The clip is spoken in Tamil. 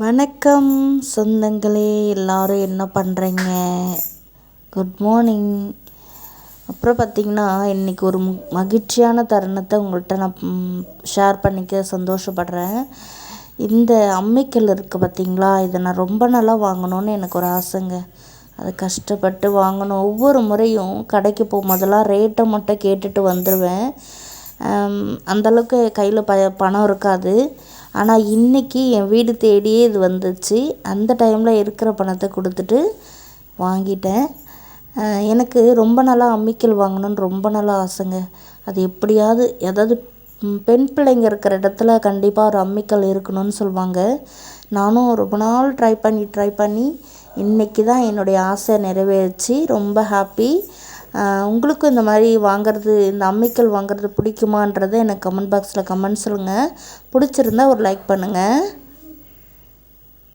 வணக்கம் சொந்தங்களே எல்லாரும் என்ன பண்ணுறீங்க குட் மார்னிங் அப்புறம் பார்த்திங்கன்னா இன்றைக்கி ஒரு மகிழ்ச்சியான தருணத்தை உங்கள்கிட்ட நான் ஷேர் பண்ணிக்க சந்தோஷப்படுறேன். இந்த அம்மிக்கல் இருக்குது பார்த்திங்களா இதை நான் ரொம்ப நாளாக வாங்கணும்னு எனக்கு ஒரு ஆசைங்க. அது கஷ்டப்பட்டு வாங்கணும். ஒவ்வொரு முறையும் கடைக்கு போகும்போதெல்லாம் ரேட்டை மட்டும் கேட்டுட்டு வந்துடுவேன் அந்தளவுக்கு கையில் ப பணம் இருக்காது. ஆனால் இன்றைக்கி என் வீடு தேடியே இது வந்துச்சு. அந்த டைமில் இருக்கிற பணத்தை கொடுத்துட்டு வாங்கிட்டேன். எனக்கு ரொம்ப நாளாக அம்மிக்கல் வாங்கணுன்னு ரொம்ப நாளாக ஆசைங்க. அது எப்படியாவது ஏதாவது பெண் பிள்ளைங்க இருக்கிற இடத்துல கண்டிப்பாக ஒரு அம்மிக்கல் இருக்கணும்னு சொல்லுவாங்க நானும் ரொம்ப நாள் ட்ரை பண்ணி ட்ரை பண்ணி இன்றைக்கி தான் என்னுடைய ஆசை நிறைவேறிச்சு. ரொம்ப ஹாப்பி உங்களுக்கும் இந்த மாதிரி வாங்குறது இந்த அம்மிக்கல் வாங்குறது பிடிக்குமான்றதை எனக்கு கமெண்ட் பாக்ஸில் கமெண்ட் சொல்லுங்கள் பிடிச்சிருந்தா ஒரு லைக் பண்ணுங்கள்